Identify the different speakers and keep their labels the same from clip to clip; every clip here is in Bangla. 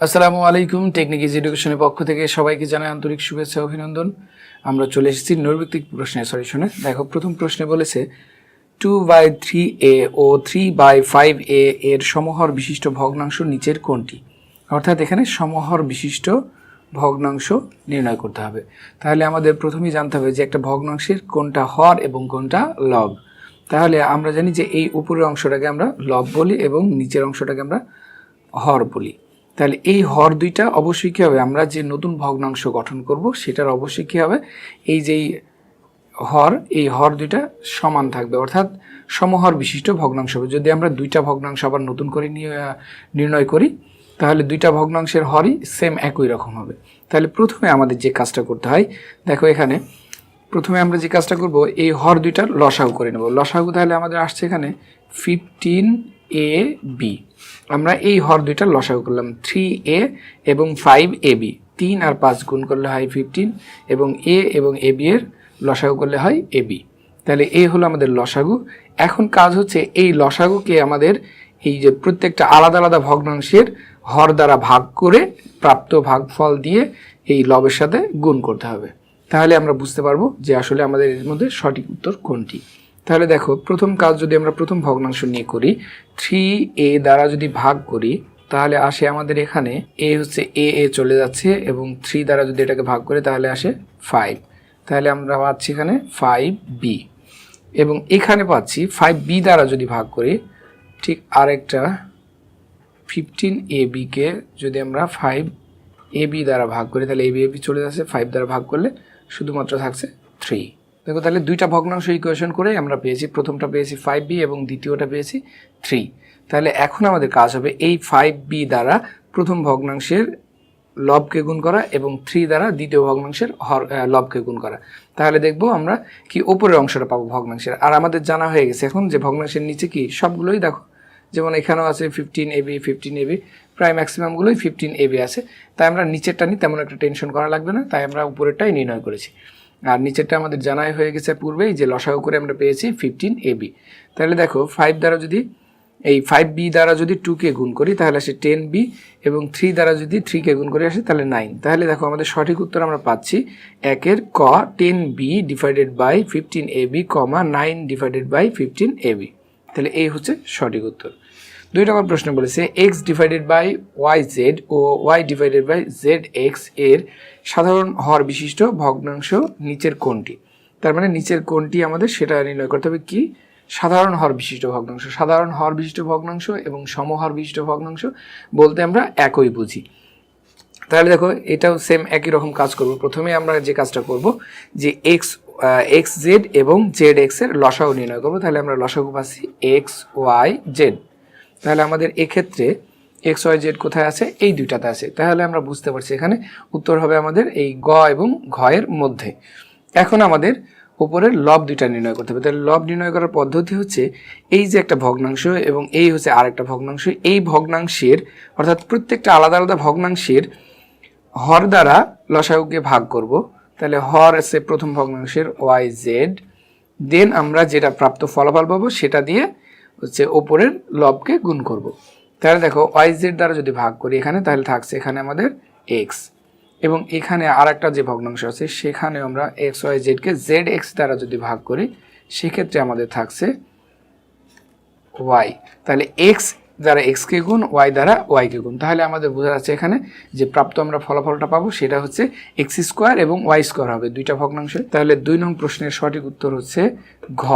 Speaker 1: আসসালামু আলাইকুম টেকনিক ইজ এডুকেশনের পক্ষ থেকে সবাইকে জানাই আন্তরিক শুভেচ্ছা অভিনন্দন। আমরা চলে এসেছি নৈর্ব্যক্তিক প্রশ্নের সলিউশনে দেখো, প্রথম প্রশ্নে বলেছে টু বাই থ্রি এ ও থ্রি বাই ফাইভ এ এর সমহর বিশিষ্ট ভগ্নাংশ নিচের কোনটি? অর্থাৎ এখানে সমহর বিশিষ্ট ভগ্নাংশ নির্ণয় করতে হবে। তাহলে আমাদের প্রথমেই জানতে হবে যে একটা ভগ্নাংশের কোনটা হর এবং কোনটা লব। তাহলে আমরা জানি যে এই উপরের অংশটাকে আমরা লব বলি এবং নিচের অংশটাকে আমরা হর বলি। তাহলে এই হর দুইটা অবশ্যই কী হবে? আমরা যে নতুন ভগ্নাংশ গঠন করব, সেটার অবশ্যই কী হবে? এই যেই হর, এই হর দুইটা সমান থাকবে। অর্থাৎ সমহর বিশিষ্ট ভগ্নাংশ হবে। যদি আমরা দুইটা ভগ্নাংশ আবার নতুন করে নির্ণয় করি, তাহলে দুইটা ভগ্নাংশের হরই সেম একই রকম হবে। তাহলে প্রথমে আমাদের যে কাজটা করতে হয়, দেখো এখানে, প্রথমে আমরা যে কাজটা করব, এই হর দুইটার লসাগু করে নেব। লসাগু তাহলে আমাদের আসছে এখানে ফিফটিন এ বি আমরা এই হর দুইটা লসাগু করলাম। থ্রি এ এবং ফাইভ এ বি তিন আর পাঁচ গুণ করলে হয় ফিফটিন এবং এ এবং এ বি এর লসাগু করলে হয় এ বি তাহলে এ হলো আমাদের লসাগু। এখন কাজ হচ্ছে এই লসাগুকে আমাদের এই যে প্রত্যেকটা আলাদা আলাদা ভগ্নাংশের হর দ্বারা ভাগ করে প্রাপ্ত ভাগফল দিয়ে এই লবের সাথে গুণ করতে হবে। তাহলে আমরা বুঝতে পারব যে আসলে আমাদের এর মধ্যে সঠিক উত্তর কোনটি। তাহলে দেখো, প্রথম কাজ যদি আমরা প্রথম ভগ্নাংশ নিয়ে করি থ্রি এ দ্বারা যদি ভাগ করি, তাহলে আসে আমাদের এখানে এ হচ্ছে এ এ চলে যাচ্ছে এবং থ্রি দ্বারা যদি এটাকে ভাগ করে, তাহলে আসে ফাইভ তাহলে আমরা পাচ্ছি এখানে ফাইভ বি এবং এখানে পাচ্ছি ফাইভ বি দ্বারা যদি ভাগ করি, ঠিক আরেকটা ফিফটিন এ বিকে যদি আমরা ফাইভ এ বি দ্বারা ভাগ করি, তাহলে এ বি এ বি চলে যাচ্ছে ফাইভ দ্বারা ভাগ করলে শুধুমাত্র থাকছে থ্রি দেখো, তাহলে দুইটা ভগ্নাংশ ইকুয়েশন করে আমরা পেয়েছি। প্রথমটা পেয়েছি ফাইভ বি এবং দ্বিতীয়টা পেয়েছি থ্রি তাহলে এখন আমাদের কাজ হবে এই ফাইভ বি দ্বারা প্রথম ভগ্নাংশের লবকে গুণ করা এবং থ্রি দ্বারা দ্বিতীয় ভগ্নাংশের হর লবকে গুণ করা। তাহলে দেখব আমরা কি ওপরের অংশটা পাবো ভগ্নাংশের। আর আমাদের জানা হয়ে গেছে এখন যে ভগ্নাংশের নিচে কি? সবগুলোই দেখো, যেমন এখানেও আছে ফিফটিন এবি ফিফটিন এবি প্রায় ম্যাক্সিমামগুলোই ফিফটিন এবি আছে। তাই আমরা নিচেরটা নিয়ে তেমন একটা টেনশন করা লাগবে না, তাই আমরা উপরেরটাই নির্ণয় করেছি। আর নিচেরটা আমাদের জানাই হয়ে গেছে পূর্বেই যে লসাগু করে আমরা পেয়েছি ফিফটিন এবি তাহলে দেখো ফাইভ দ্বারা যদি, এই ফাইভ বি দ্বারা যদি টুকে গুণ করি, তাহলে আসে টেন বি এবং থ্রি দ্বারা যদি থ্রিকে গুণ করে, আসে তাহলে নাইন তাহলে দেখো আমাদের সঠিক উত্তর আমরা পাচ্ছি একের ক ten b divided by fifteen a b comma nine divided by fifteen a b তাহলে এই হচ্ছে সঠিক উত্তর। দুই নম্বর প্রশ্ন বলেছে x divided by y z O Y divided by z এক্সের সাধারণ হর বিশিষ্ট ভগ্নাংশ নিচের কোনটি তার মানে নিচের কোনটি আমাদের সেটা নির্ণয় করতে হবে কি? সাধারণ হর বিশিষ্ট ভগ্নাংশ। সাধারণ হর বিশিষ্ট ভগ্নাংশ এবং সমহর বিশিষ্ট ভগ্নাংশ বলতে আমরা একই বুঝি। তাহলে দেখো, এটাও সেম একই রকম কাজ করব। প্রথমে আমরা যে কাজটা করব, যে এক্স এক্স জেড এবং জেড এক্সের লসাগু নির্ণয় করব। তাহলে আমরা লসাগু পাচ্ছি এক্স ওয়াই জেড তাহলে আমাদের এক্ষেত্রে এক্স ওয়াই জেড কোথায় আছে? এই দুইটাতে আছে। তাহলে আমরা বুঝতে পারছি এখানে উত্তর হবে আমাদের এই গ এবং ঘয়ের মধ্যে। এখন আমাদের উপরের লব দুইটা নির্ণয় করতে হবে। তাহলে লব নির্ণয় করার পদ্ধতি হচ্ছে এই যে একটা ভগ্নাংশ এবং এই হচ্ছে আরেকটা ভগ্নাংশ। এই ভগ্নাংশের অর্থাৎ প্রত্যেকটা আলাদা আলাদা ভগ্নাংশের হর দ্বারা লসাগুকে ভাগ করব। তাহলে হর আছে প্রথম ভগ্নাংশের ওয়াই জেড দেন আমরা যেটা প্রাপ্ত ফলাফল পাবো সেটা দিয়ে হচ্ছে ওপরের লবকে গুণ করব। তাহলে দেখো ওয়াই জেড দ্বারা যদি ভাগ করি এখানে, তাহলে থাকছে এখানে আমাদের এক্স এবং এখানে আর একটা যে ভগ্নাংশ আছে, সেখানে আমরা এক্স ওয়াই জেডকে জেড এক্স দ্বারা যদি ভাগ করি, সেক্ষেত্রে আমাদের থাকছে ওয়াই তাহলে এক্স দ্বারা এক্সকে গুণ ওয়াই দ্বারা ওয়াইকে গুণ। তাহলে আমাদের বোঝা যাচ্ছে এখানে যে প্রাপ্ত আমরা ফলাফলটা পাবো, সেটা হচ্ছে এক্স স্কোয়ার এবং ওয়াই স্কোয়ার হবে দুইটা ভগ্নাংশে। তাহলে দুই নং প্রশ্নের সঠিক উত্তর হচ্ছে ঘ।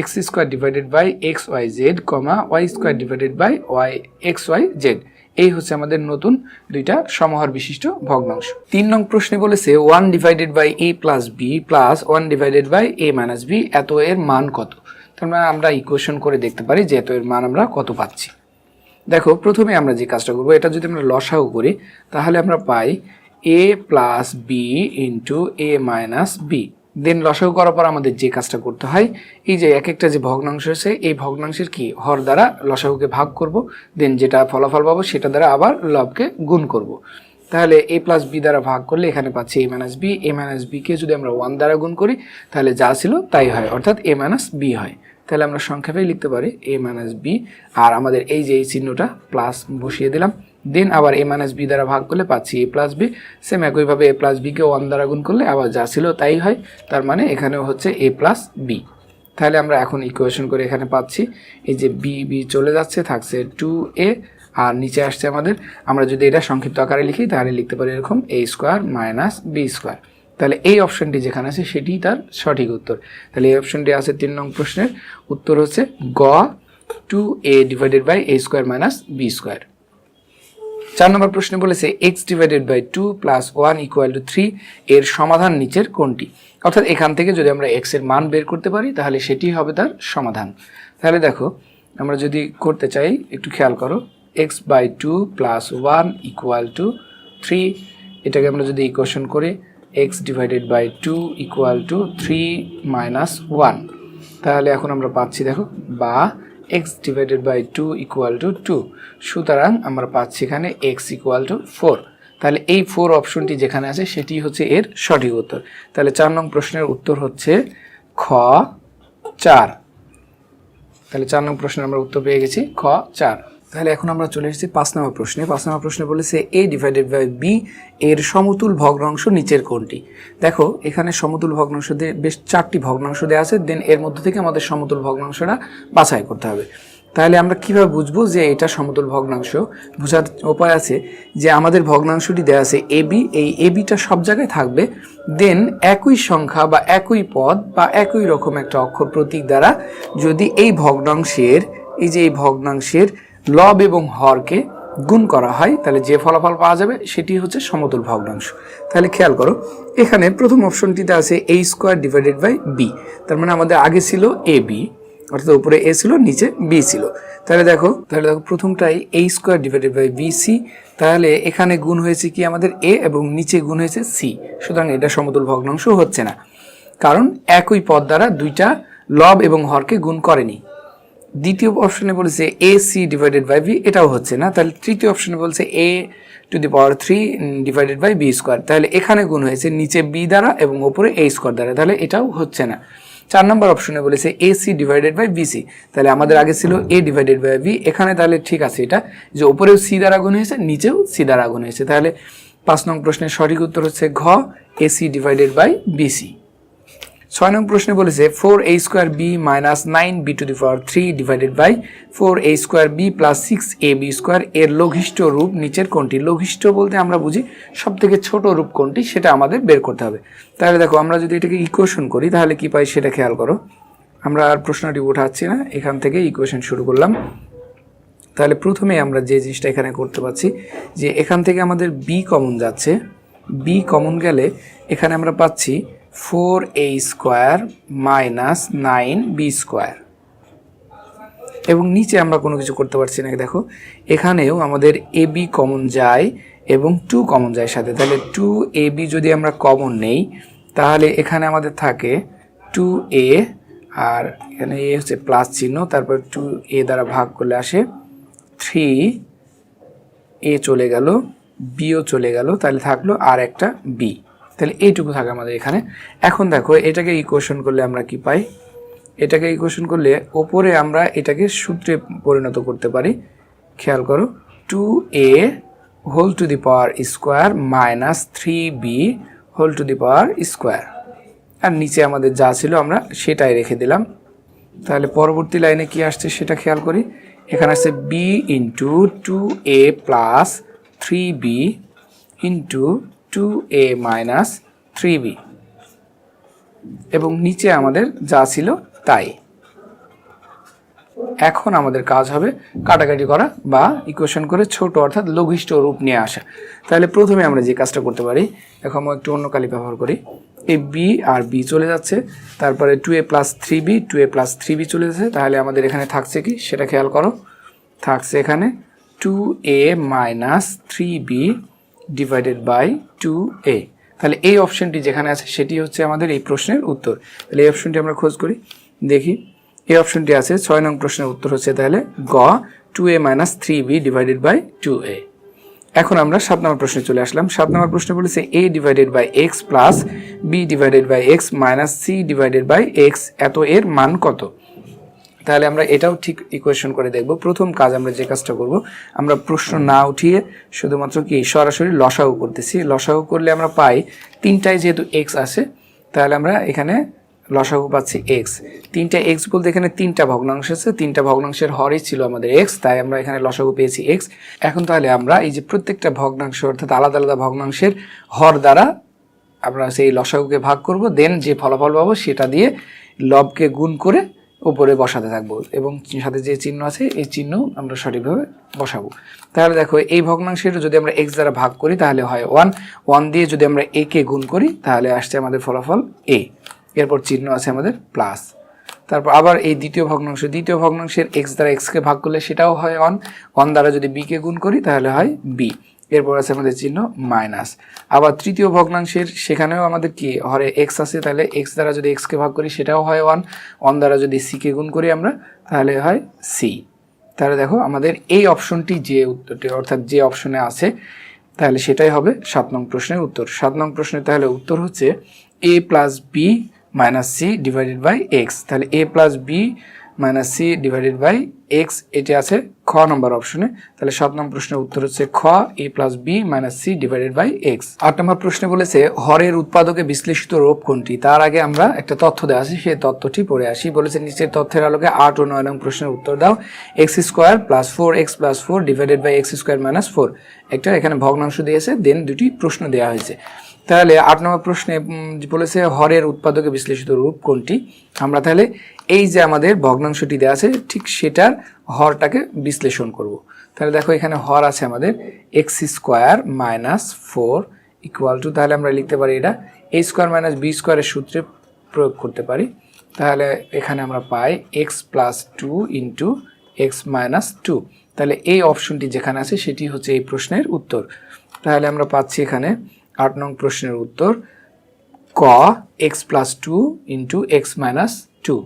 Speaker 1: X square divided by x y z comma y square divided by y x y z এই হচ্ছে আমাদের নতুন দুইটা সমহর বিশিষ্ট ভগ্নাংশ। তিন নং প্রশ্নে বলেছে one divided by a plus b plus one divided by a minus b এত এর মান কত? তার মানে আমরা ইকুয়েশন করে দেখতে পারি যে এত এর মান আমরা কত পাচ্ছি। দেখো, প্রথমে আমরা যে কাজটা করব, এটা যদি আমরা লসাগু করি, তাহলে আমরা পাই a plus b into a minus b then লসাগু করার পর আমাদের যে কাজটা করতে হয়, এই যে এক একটা যে ভগ্নাংশ আছে, এই ভগ্নাংশের কি হর দ্বারা লসাগুকে ভাগ করব, দেন যেটা ফলাফল পাবো সেটা দ্বারা আবার লবকে গুণ করব। তাহলে এ প্লাস বি দ্বারা ভাগ করলে এখানে পাচ্ছি a minus b a minus বিকে যদি আমরা ওয়ান দ্বারা গুণ করি, তাহলে যা ছিল তাই হয়, অর্থাৎ এ মাইনাস বি হয় তাহলে আমরা সংক্ষেপেই লিখতে পারি এ মাইনাস বি আর আমাদের এই যে এই চিহ্নটা প্লাস বসিয়ে দিলাম দেন আবার এ মাইনাস বি দ্বারা ভাগ করলে পাচ্ছি এ প্লাস বি সেম একইভাবে এ প্লাস বিকে ওয়ান দ্বারা গুণ করলে আবার যা ছিল তাই হয়, তার মানে এখানেও হচ্ছে এ প্লাস বি তাহলে আমরা এখন ইকুয়েশন করে এখানে পাচ্ছি, এই যে বি বি চলে যাচ্ছে, থাকছে টু এ আর নিচে আসছে আমাদের, আমরা যদি এটা সংক্ষিপ্ত আকারে লিখি, তাহলে লিখতে পারি এরকম a square minus b square তাহলে এই অপশনটি যেখানে আছে সেটি তার সঠিক উত্তর। তাহলে এই অপশনটি আছে তিন নং প্রশ্নের, উত্তর হচ্ছে গ two a divided by a square minus b square চার নম্বর প্রশ্নে বলেছে x divided by two plus one equal to three এর সমাধান নিচের কোনটি? অর্থাৎ এখান থেকে যদি আমরা এক্সের মান বের করতে পারি, তাহলে সেটি হবে তার সমাধান। তাহলে দেখো, আমরা যদি করতে চাই, একটু খেয়াল করো x by two plus one equal to three এটাকে আমরা যদি ইকুয়েশন করি x divided by two equal to three minus one তাহলে এখন আমরা পাচ্ছি, দেখো, বা x divided by two equal to two সুতরাং আমরা পাচ্ছি এখানে এক্স ইকুয়াল টু ফোর তাহলে এই ফোর অপশনটি যেখানে আছে, সেটি হচ্ছে এর সঠিক উত্তর। তাহলে চার নং প্রশ্নের উত্তর হচ্ছে খ চার। তাহলে চার নং প্রশ্নের আমরা উত্তর পেয়ে গেছি, খ চার। তাহলে এখন আমরা চলে এসেছি পাঁচ নম্বর প্রশ্নে। পাঁচ নম্বর প্রশ্নে বলেছে এ ডিভাইডেড বাই বি এর সমতুল ভগ্নাংশ নিচের কোনটি দেখো, এখানে সমতুল ভগ্নাংশ দিয়ে বেশ চারটি ভগ্নাংশ দেওয়া আছে দেন এর মধ্যে থেকে আমাদের সমতুল ভগ্নাংশটা বাছাই করতে হবে। তাহলে আমরা কীভাবে বুঝব যে এটা সমতুল ভগ্নাংশ? বোঝার উপায় আছে যে আমাদের ভগ্নাংশটি দেওয়া আছে এ বি এই এ বিটা সব জায়গায় থাকবে দেন একই সংখ্যা বা একই পদ বা একই রকম একটা অক্ষর প্রতীক দ্বারা যদি এই ভগ্নাংশের, এই যে এই ভগ্নাংশের লব এবং হরকে গুণ করা হয়, তাহলে যে ফলাফল পাওয়া যাবে সেটি হচ্ছে সমতুল ভগ্নাংশ। তাহলে খেয়াল করো, এখানে প্রথম অপশনটিতে আছে a square divided by b তার মানে আমাদের আগে ছিল এ বি অর্থাৎ উপরে এ ছিল, নিচে বি ছিল। তাহলে দেখো তাহলে দেখো প্রথমটাই a square divided by b c তাহলে এখানে গুণ হয়েছে কি আমাদের এ এবং নিচে গুণ হয়েছে সি সুতরাং এটা সমতুল ভগ্নাংশ হচ্ছে না। কারণ একই পদ দ্বারা দুইটা লব এবং হরকে গুণ করেনি। দ্বিতীয় অপশনে বলেছে a c divided by b এটাও হচ্ছে না। তাহলে তৃতীয় অপশনে বলছে a to the power three divided by b square তাহলে এখানে গুণ হয়েছে নিচে বি দ্বারা এবং ওপরে এ স্কোয়ার দ্বারা। তাহলে এটাও হচ্ছে না। চার নম্বর অপশনে বলেছে a c divided by b c তাহলে আমাদের আগে ছিল এ ডিভাইডেড বাই বি এখানে তাহলে ঠিক আছে এটা, যে ওপরেও সি দ্বারা গুণ হয়েছে, নিচেও সি দ্বারা গুণ হয়েছে। তাহলে পাঁচ নং প্রশ্নের সঠিক উত্তর হচ্ছে ঘ a c divided by b c ছয় নং প্রশ্নে বলেছে, four a square b minus nine b to the power three divided by four a square b plus six a b square এর লঘিষ্ঠ রূপ নিচের কোনটি লঘিষ্ঠ বলতে আমরা বুঝি সব থেকে ছোটো রূপ কোনটি সেটা আমাদের বের করতে হবে। তাহলে দেখো, আমরা যদি এটাকে ইকুয়েশন করি, তাহলে কি পাই সেটা খেয়াল করো। আমরা আর প্রশ্নটি উঠাচ্ছি না, এখান থেকে ইকুয়েশন শুরু করলাম। তাহলে প্রথমে আমরা যে জিনিসটা এখানে করতে পারছি, যে এখান থেকে আমাদের বি কমন যাচ্ছে। বি কমন গেলে এখানে আমরা পাচ্ছি four a square minus nine b square. এবং নিচে আমরা কোনো কিছু করতে পারছি না, দেখো। এখানেও আমাদের এ বি কমন যায় এবং টু কমন যায় সাথে। তাহলে টু এ বি যদি আমরা কমন নেই, তাহলে এখানে আমাদের থাকে টু এ আর এখানে এ হচ্ছে প্লাস চিহ্ন, তারপর টু এ দ্বারা ভাগ করলে আসে থ্রি এ চলে গেল বিও চলে গেল, তাহলে থাকল আর একটা বি। তাহলে এইটুকু থাকে আমাদের এখানে। এখন দেখো, এটাকে ইকুয়েশন করলে আমরা কি পাই? এটাকে ইকুয়েশন করলে ওপরে আমরা এটাকে সূত্রে পরিণত করতে পারি। খেয়াল করো two a whole to the power square minus three b whole to the power square আর নিচে আমাদের যা ছিল আমরা সেটাই রেখে দিলাম। তাহলে পরবর্তী লাইনে কি আসছে সেটা খেয়াল করি। এখানে আসছে b into two a plus three b into two a minus three b এবং নিচে আমাদের যা ছিল তাই। এখন আমাদের কাজ হবে কাটাকাটি করা বা ইকুয়েশন করে ছোট অর্থাৎ লঘিষ্ঠ রূপ নিয়ে আসা। তাহলে প্রথমে আমরা যে কাজটা করতে পারি এখন আমরা একটু অন্য কালি ব্যবহার করি। এই বি আর বি চলে যাচ্ছে, তারপরে two a plus three b two a plus three b চলে যাচ্ছে, তাহলে আমাদের এখানে থাকছে কি? সেটা খেয়াল করো। থাকছে এখানে two a minus three b divided by two a তাহলে এই অপশনটি যেখানে আছে, সেটি হচ্ছে আমাদের এই প্রশ্নের উত্তর। তাহলে এই অপশনটি আমরা খোঁজ করি। দেখি, এই অপশনটি আছে, ছয় নং প্রশ্নের উত্তর হচ্ছে তাহলে গ two a minus three b divided by two a এখন আমরা সাত নম্বর প্রশ্নে চলে আসলাম। সাত নম্বর প্রশ্নে বলেছে a divided by x plus b divided by x minus c divided by x এত এর মান কত? তাহলে আমরা এটাও ঠিক ইকুয়েশন করে দেখব। প্রথম কাজ আমরা যে কাজটা করব, আমরা প্রশ্ন না উঠিয়ে শুধুমাত্র কি সরাসরি লসাগু করতেছি। লসাগু করলে আমরা পাই তিনটায় যেহেতু এক্স আছে, তাহলে আমরা এখানে লসাগু পাচ্ছি এক্স তিনটা এক্স বলতে এখানে তিনটা ভগ্নাংশ আছে, তিনটা ভগ্নাংশের হরই ছিল আমাদের এক্স তাই আমরা এখানে লসাগু পেয়েছি এক্স এখন তাহলে আমরা এই যে প্রত্যেকটা ভগ্নাংশ, অর্থাৎ আলাদা আলাদা ভগ্নাংশের হর দ্বারা আমরা সেই লসাগুকে ভাগ করব দেন যে ফলাফল পাবো সেটা দিয়ে লবকে গুণ করে উপরে বসাতে থাকব এবং সাথে যে চিহ্ন আছে, এই চিহ্ন আমরা সঠিকভাবে বসাবো। তাহলে দেখো, এই ভগ্নাংশের যদি আমরা এক্স দ্বারা ভাগ করি, তাহলে হয় ওয়ান ওয়ান দিয়ে যদি আমরা এ কে গুণ করি, তাহলে আসছে আমাদের ফলাফল এ এরপর চিহ্ন আছে আমাদের প্লাস তারপর আবার এই দ্বিতীয় ভগ্নাংশ, দ্বিতীয় ভগ্নাংশের এক্স দ্বারা এক্সকে ভাগ করলে সেটাও হয় ওয়ান ওয়ান দ্বারা যদি বি কে গুণ করি, তাহলে হয় বি এরপর আছে আমাদের চিহ্ন মাইনাস। আবার তৃতীয় ভগ্নাংশের সেখানেও আমাদের কি? হরে এক্স আছে, তাহলে এক্স দ্বারা যদি এক্সকে ভাগ করি, সেটাও হয় ওয়ান ওয়ান দ্বারা যদি সিকে গুণ করি আমরা, তাহলে হয় সি তাহলে দেখো আমাদের এই অপশনটি যে উত্তরটি, অর্থাৎ যে অপশনে আছে, তাহলে সেটাই হবে সাত নং প্রশ্নের উত্তর। সাত নং প্রশ্নের তাহলে উত্তর হচ্ছে a plus b minus c divided by x তাহলে a plus b minus c divided by x, এটি আছে খ নম্বর অপশনে। তাহলে সাত নম্বর প্রশ্নের উত্তর হচ্ছে খ, a plus b minus c divided by x. আট নম্বর প্রশ্নে বলেছে, হরের উৎপাদকে বিশ্লেষিত রূপ কোনটি? তার আগে আমরা একটা তথ্য দেওয়া আছে, সেই তথ্যটি পড়ে আসি। বলেছে, নিচের তথ্যের আলোকে আট ও নয় নং প্রশ্নের উত্তর দাও। X square plus four, x plus four divided by x square minus four. একটা এখানে ভগ্নাংশ দিয়েছে, দেন দুটি প্রশ্ন দেওয়া হয়েছে। তাহলে আট নম্বর প্রশ্নে বলেছে হরের উৎপাদকে বিশ্লেষিত রূপ কোনটি? আমরা তাহলে এই যে আমাদের ভগ্নাংশটি দেওয়া আছে, ঠিক সেটার হরটাকে বিশ্লেষণ করব। তাহলে দেখো এখানে হর আছে আমাদের x square minus four equal to তাহলে আমরা লিখতে পারি এটা এ স্কোয়ার মাইনাস বি স্কোয়ারের সূত্রে প্রয়োগ করতে পারি। তাহলে এখানে আমরা পাই x plus two into x minus two তাহলে এই অপশনটি যেখানে আছে সেটি হচ্ছে এই প্রশ্নের উত্তর। তাহলে আমরা পাচ্ছি এখানে আট নং প্রশ্নের উত্তর, ক x plus two into x minus two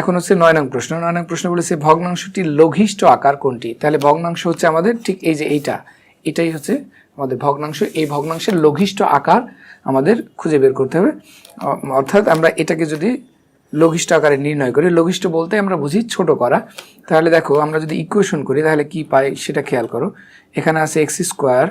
Speaker 1: এখন হচ্ছে নয় নং প্রশ্ন। নয় নং প্রশ্ন বলেছে ভগ্নাংশটির লঘিষ্ঠ আকার কোনটি? তাহলে ভগ্নাংশ হচ্ছে আমাদের ঠিক এই যে এইটা। এটাই হচ্ছে আমাদের ভগ্নাংশ। এই ভগ্নাংশের লঘিষ্ঠ আকার আমাদের খুঁজে বের করতে হবে। অর্থাৎ আমরা এটাকে যদি লঘিষ্ঠ আকারে নির্ণয় করি, লঘিষ্ঠ বলতে আমরা বুঝি ছোট করা। তাহলে দেখো, আমরা যদি ইকুয়েশন করি, তাহলে কি পাই সেটা খেয়াল করো। এখানে আছে x square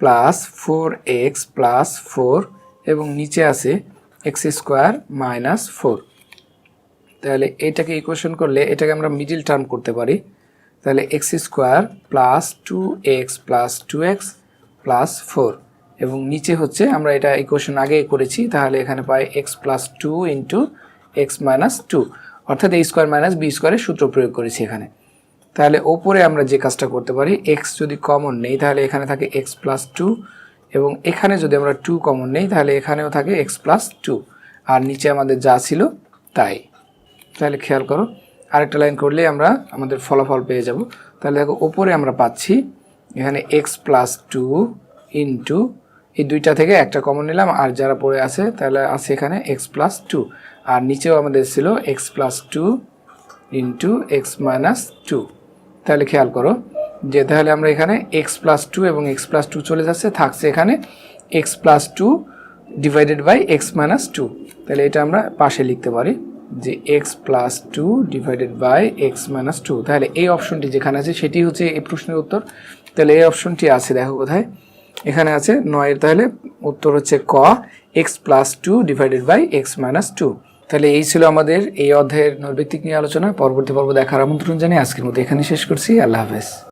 Speaker 1: plus four x plus four এবং নিচে আছে এক্স স্কোয়ার মাইনাস ফোর তাহলে এটাকে ইকুয়েশন করলে এটাকে আমরা মিডিল টার্ম করতে পারি। তাহলে x square plus two x plus two x plus four এবং নিচে হচ্ছে আমরা এটা ইকুয়েশন আগে করেছি, তাহলে এখানে পাই x plus two into x minus two অর্থাৎ এই স্কোয়ার মাইনাস বি স্কোয়ারের সূত্র প্রয়োগ করেছি এখানে। তাহলে ওপরে আমরা যে কাজটা করতে পারি এক্স যদি কমন নেই, তাহলে এখানে থাকে এক্স প্লাস টু এবং এখানে যদি আমরা টু কমন নেই, তাহলে এখানেও থাকে এক্স প্লাস টু আর নিচে আমাদের যা ছিল তাই। তাহলে খেয়াল করো, আরেকটা লাইন করলে আমরা আমাদের ফলাফল পেয়ে যাব। তাহলে দেখো, ওপরে আমরা পাচ্ছি, এখানে এক্স প্লাস টু ইন্টু এই দুইটা থেকে একটা কমন নিলাম, আর যারা পড়ে আছে, তাহলে আছে এখানে এক্স প্লাস টু আর নিচেও আমাদের ছিল x plus two into x minus two তাহলে খেয়াল করো যে তাহলে আমরা এখানে এক্স প্লাস টু এবং এক্স প্লাস টু চলে যাচ্ছে, থাকছে এখানে x plus two divided by x minus two তাহলে এটা আমরা পাশে লিখতে পারি যে x plus two divided by x minus two তাহলে এই অপশনটি যেখানে আছে সেটি হচ্ছে এই প্রশ্নের উত্তর। তাহলে এই অপশনটি আছে, দেখো কোথায়। এখানে আছে নয়ের, তাহলে উত্তর হচ্ছে ক x plus two divided by x minus two তাহলে এই ছিল আমাদের এই অধ্যায়ের নৈর্ব্যক্তিক নিয়ে আলোচনা। পরবর্তী পর্ব দেখার আমন্ত্রণ জানিয়ে আজকের মধ্যে এখানে শেষ করছি। আল্লাহ হাফেজ।